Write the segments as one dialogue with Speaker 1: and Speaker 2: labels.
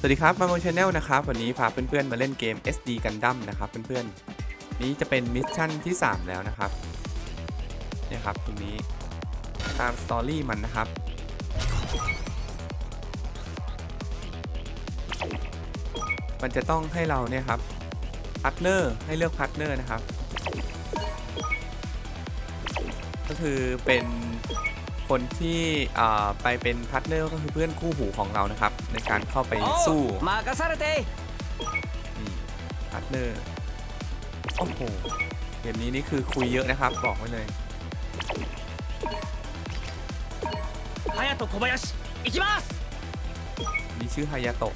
Speaker 1: สวัสดีครับมาโมชแนลนะครับวันนี้พาเพื่อนๆมาเล่นเกม SD Gundam นะครับเพื่อนๆนี้จะเป็นมิชชั่นที่ 3 แล้วนะครับเนี่ยครับตรงนี้ตามสตอรี่มันนะครับมันจะต้องให้เราเนี่ยครับพาร์ทเนอร์ให้เลือกพาร์ทเนอร์นะครับ ก็คือเป็น คนที่ไปเป็นพาร์ทเนอร์ก็คือเพื่อนคู่หูของเรานะครับ ในการเข้าไปสู้
Speaker 2: มากา
Speaker 1: ซาเตพาร์ทเนอร์โอ้โหเกมนี้นี่คือคุยเยอะนะครับ บอกไว้เลย
Speaker 2: ฮายาโตะโคบายาชิอิกิ
Speaker 1: มัสมีชื่อฮายาโตะ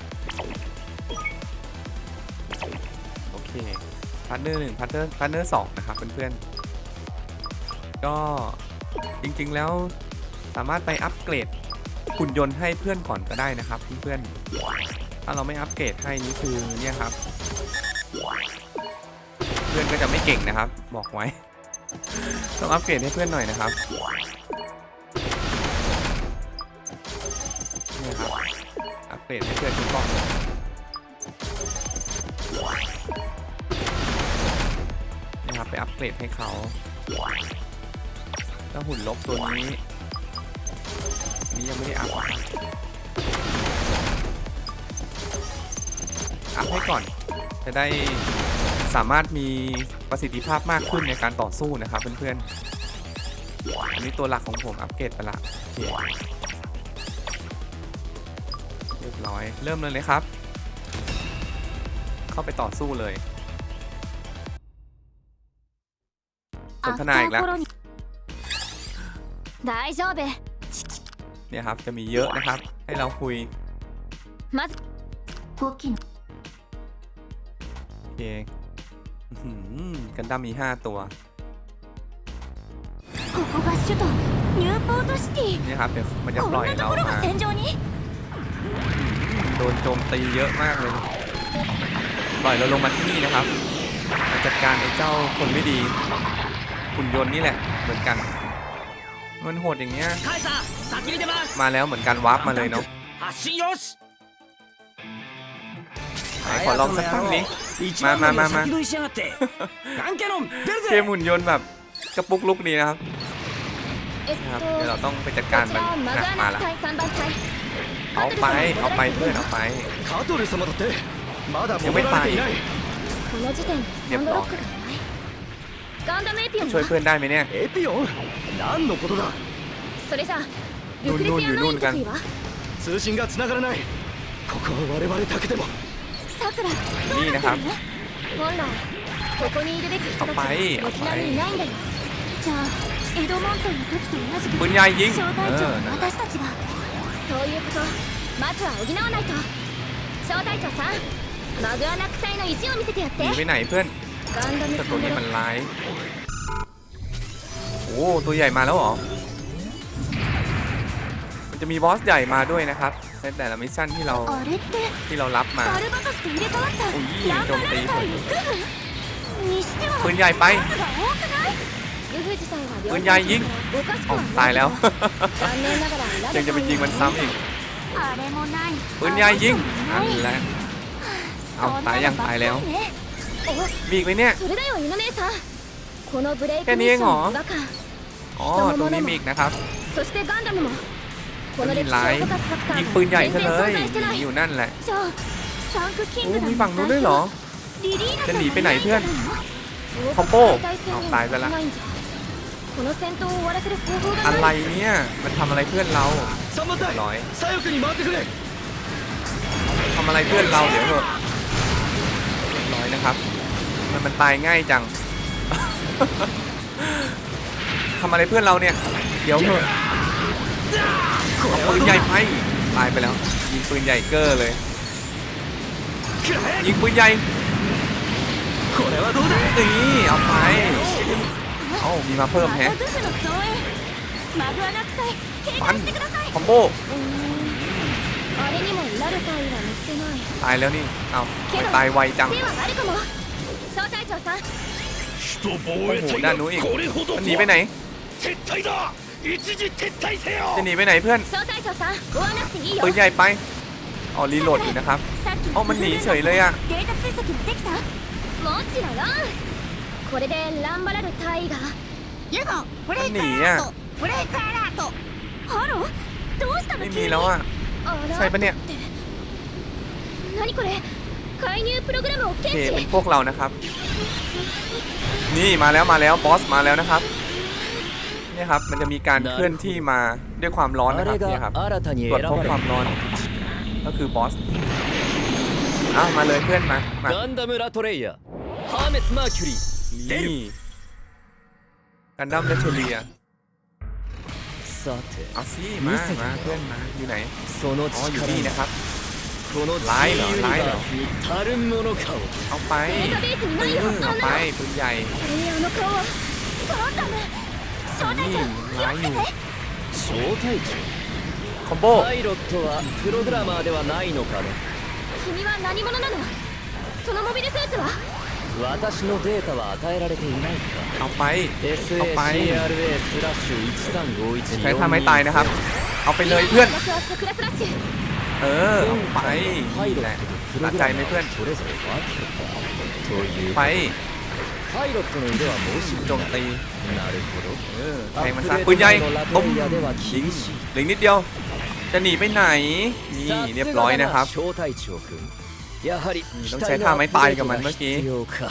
Speaker 1: โอเคพาร์ทเนอร์หนึ่งพาร์ทเนอร์พาร์ทเนอร์สองนะครับเพื่อนๆก็จริงๆแล้ว สามารถไปอัปเกรดหุ่นยนต์ให้เพื่อนก่อนก็ได้นะครับเพื่อนๆถ้าเราไม่อัปเกรดให้นี่คือเนี่ยครับ เพื่อนก็จะไม่เก่งนะครับ บอกไว้ ต้องอัปเกรดให้เพื่อนหน่อยนะครับเนี่ยครับอัปเกรดให้เพื่อนทุกกล้องนี่ครับไปอัปเกรดให้เขาแล้วหุ่นลบตัวนี้นนี้ยังไม่ได้อัพนะครับอัพให้ก่อน จะได้สามารถมีประสิทธิภาพมากขึ้นในการต่อสู้นะครับเพื่อนๆ อันนี้ตัวหลักของผมอัปเกรดไปละโอเค เรียบร้อย เริ่มเลยเลยครับ เข้าไปต่อสู้เลยสนทนาอีกแล้ว
Speaker 3: 大丈夫
Speaker 1: เนี่ยครับ จะมีเยอะนะครับ ให้เราคุย
Speaker 3: まず大きいの
Speaker 1: โอเคอื้อหือกันดั้มมี 5 ตัว
Speaker 3: ここが首都ニューポートシティ
Speaker 1: เนี่ยครับ เดี๋ยวมันจะ
Speaker 3: こん
Speaker 1: ปล่อย
Speaker 3: なと
Speaker 1: เรา
Speaker 3: ころが
Speaker 1: มา
Speaker 3: 戦場に
Speaker 1: โดนโจมตีเยอะมากเลย ปล่อยเราลงมาที่นี่นะครับมาจัดการไอ้เจ้าคนไม่ดีหุ่นยนต์นี่แหละ เหมือนกัน มันโหดอย่างเงี้ย มาแล้วเหมือนกันวาร์ปมาเลยเนาะไหขอลองสักครั้งนี้
Speaker 2: มามามามา
Speaker 1: เกมหุ่นยนต์แบบกระปุกลุกดีนะครับนะครับเดี๋ยวเราต้องไปจัดการมันนะมาละเอาไปเอาไปเพื่อนเอาไป
Speaker 3: ยังไม่ตายเรียบร้อย ガンダムエピオン
Speaker 1: ช่วย
Speaker 3: は
Speaker 1: เพื่อนได้ไหมเนี่ย
Speaker 4: エピオン何のことだ
Speaker 3: それじゃあ
Speaker 1: ルンルン
Speaker 3: ルクレティアナイン得意は
Speaker 4: 通信が繋がらないここは我々だけでも
Speaker 3: さくらどうなってるの本来ここにいるべき人たちが
Speaker 1: เอาไปเอาไป
Speaker 3: 軒並みいないんだよじゃあエドモントンの時と同じく
Speaker 1: ปืนใหญ่ยิง
Speaker 3: 小
Speaker 1: เอ
Speaker 3: 隊長
Speaker 1: อ
Speaker 3: の
Speaker 1: นั่นแหละ
Speaker 3: 私たちがそういうことまずは補わないと小隊長さんマグアナック隊の意地を見せてやっ
Speaker 1: ห
Speaker 3: て
Speaker 1: แต่ตัวนี้มันร้ายโอ้ตัวใหญ่มาแล้วเหรอ มันจะมีบอสใหญ่มาด้วยนะครับในแต่ละมิชชั่นที่เราที่เรารับมาอุ้
Speaker 3: ยโจมตีผม
Speaker 1: ปืนใหญ่ไปปืนใหญ่ยิงตายแล้ว ยังจะไปยิงมันซ้ำอีกปืนใหญ่ยิงนั่นแล้วเอาตายยังตายแล้ว มีอีกไหมเนี่ยแค่นี้เองหรออ๋อตรงนี้มีอีกนะครับ
Speaker 3: มีไล
Speaker 1: ท์ยิงปืนใหญ่ซะเลย
Speaker 3: มี
Speaker 1: อยู่นั่นแหละโอ้มีฝั่งนู้นด้วยเหรอจะหนีไปไหนเพื่อนคอมโบตายไปละอะไรเนี่ย มันทำอะไรเพื่อนเราร้อยทำอะไรเพื่อนเราเดี๋ยวเถอะ มันตายง่ายจัง ทำอะไรเพื่อนเราเนี่ย เดี๋ยวเถอะเอปืนใหญ่ไปตายไปแล้ว ยิงปืนใหญ่เกอร์เลย ยิงปืนใหญ่นี่เอาไป เอามีมาเพิ่มแฮะปันคอมโบตายแล้วนี่ เอาตายไวจัง
Speaker 3: 小隊長さん
Speaker 4: 首都防
Speaker 1: โอ้โหด้านนู้นอีก มันหนีไปไหน
Speaker 4: 撤退だ一時撤退せよ
Speaker 1: จะหนีไปไหนเพื่อน
Speaker 3: 小隊長さん追わなくていいよ
Speaker 1: ปืนใหญ่ไป
Speaker 3: こ
Speaker 1: อ๋อรีโหลดอยู่นะครับ
Speaker 3: さっき
Speaker 1: อ๋อมันหนีเฉยเลยอะ
Speaker 3: データ追跡できたもちろんこれでランバラル大尉が
Speaker 5: ユゴブレイク
Speaker 1: 何
Speaker 5: アラートブレイクアラート
Speaker 3: ハローどうしたの
Speaker 1: ไม่
Speaker 3: 急
Speaker 1: มี
Speaker 3: に
Speaker 1: แล้วอ่ะ
Speaker 3: あら
Speaker 1: ใช่ปะเนี่ย
Speaker 3: 何これ介入プログラムを
Speaker 1: โอเคเป็นพวกเรานะครับ นี่มาแล้วมาแล้วบอสมาแล้วนะครับนี่ครับมันจะมีการเคลื่อนที่มาด้วยความร้อนนะครับนี่ครับตรวจพบความร้อน ก็คือบอสอะมาเลยเพื่อนมามา
Speaker 4: คั
Speaker 1: นี่กันดัมเลเทเรียเอาสิมามาเพื่อนมาอยู่ไหนอ๋ออยู่นี่นะครับ
Speaker 4: この
Speaker 1: ライド
Speaker 4: G ユニ
Speaker 1: ライド
Speaker 4: バースに足るものかを
Speaker 1: เอาไป
Speaker 3: データベースに
Speaker 1: เอ
Speaker 3: ないよ
Speaker 1: อ
Speaker 3: あ
Speaker 1: เอา
Speaker 3: ん
Speaker 1: ไป
Speaker 3: な
Speaker 1: ปืนใหญ่
Speaker 3: あれあの顔はガンダム招待
Speaker 1: นี่
Speaker 3: 長
Speaker 1: ร้ายอยู่
Speaker 4: 招待
Speaker 1: คอมโบ
Speaker 4: 長パイロットはプログラマーではないのかね
Speaker 3: 君は何者なのそのモビルスーツは
Speaker 4: 私のデータは与えられていないか
Speaker 1: เอาไป เอาไป
Speaker 4: SACRA スラッシュ
Speaker 1: ใช้ท่าไม้ตายนะครับ เอาไปเลยเพื่อน
Speaker 3: 私は桜スラッシュ
Speaker 1: เออไป
Speaker 4: นี่
Speaker 1: แหละหนั
Speaker 4: ก
Speaker 1: ใจไหมเพื่อนไปจ
Speaker 4: ง
Speaker 1: ตีเออใค
Speaker 4: ร
Speaker 1: มันซะปืนใหญ่ต้มยิงเหลือนิดเดียว จะหนีไปไหน นี่เรียบร้อยนะครับต้องใช้ท่าไม้ตายกับมันเมื่อกี้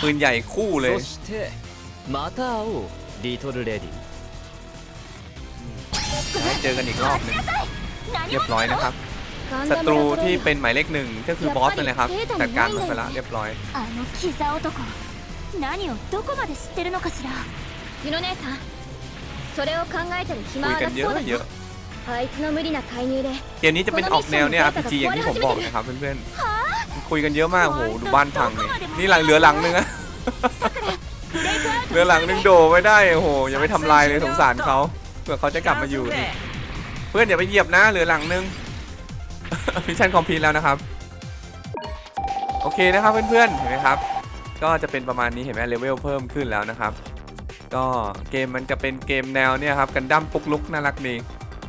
Speaker 1: ปืนใหญ่คู่เลยเจอกันอีกรอบนึงเรียบร้อยนะครับ ศั
Speaker 3: ダム
Speaker 1: ตรู
Speaker 3: ラトレ
Speaker 1: ที่
Speaker 3: イヤー
Speaker 1: เป็นหมายเลขหนึ่งก็คือบอสนั่นแหละครับ จัดการมันไปแล้วเรียบร้อย
Speaker 3: あのキザ男何をどこまで知ってるのかしらユノ姉さんそれを考えてる暇
Speaker 1: คุย
Speaker 3: は
Speaker 1: กั
Speaker 3: なん
Speaker 1: เย
Speaker 3: さ
Speaker 1: อะ
Speaker 3: そうだ
Speaker 1: เย
Speaker 3: よ
Speaker 1: อะ
Speaker 3: あいつの無理な介入で
Speaker 1: เกมนี้จะเป็นออกแนวเนี่ย RPG อย่างที่ผมบอกนะครับเพื่อนๆ คุยกันเยอะมากโหดูบ้านพังเลยนี่หลังเหลือหลังนึงอะ
Speaker 3: ブレイクアウト
Speaker 1: เหลือหลังนึงโดไม่ได้โอ้โหอย่าไปทำลายเลยสงสารเขาเผื่อเขาจะกลับมาอยู่นี่เพื่อนอย่าไปเหยียบนะเหลือหลังนึง มิชชั่นคอมพลีทแล้วนะครับ โอเคนะครับเพื่อนๆ เห็นไหมครับ ก็จะเป็นประมาณนี้เห็นไหมเลเวลเพิ่มขึ้นแล้วนะครับ ก็เกมมันจะเป็นเกมแนวเนี่ยครับกันดั้มปุกลุกน่ารักดี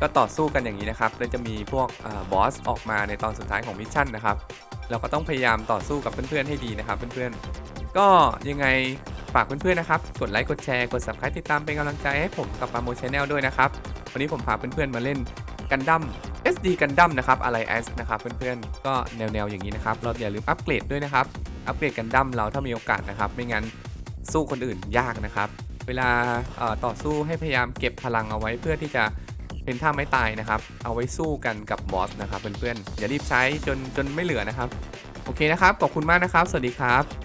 Speaker 1: ก็ต่อสู้กันอย่างนี้นะครับ แล้วจะมีพวกบอสออกมาในตอนสุดท้ายของมิชชั่นนะครับ เราก็ต้องพยายามต่อสู้กับเพื่อนๆให้ดีนะครับเพื่อนๆ ก็ยังไงฝากเพื่อนๆนะครับ กดไลค์ กดแชร์ กด subscribe ติดตามเป็นกำลังใจให้ผมกับปาโมชแนลด้วยนะครับ วันนี้ผมพาเพื่อนๆมาเล่นกันดั้ม SD กันดั้มนะครับอะไร S นะครับเพื่อนๆ ก็แนวๆอย่างนี้นะครับ เราอย่าลืมอัปเกรดด้วยนะครับ อัปเกรดกันดั้มเราถ้ามีโอกาสนะครับ ไม่งั้นสู้คนอื่นยากนะครับ เวลาต่อสู้ให้พยายามเก็บพลังเอาไว้เพื่อที่จะเป็นท่าไม้ตายนะครับ เอาไว้สู้กันกับบอสนะครับเพื่อนๆ อย่ารีบใช้จนจนไม่เหลือนะครับ โอเคนะครับ ขอบคุณมากนะครับ สวัสดีครับ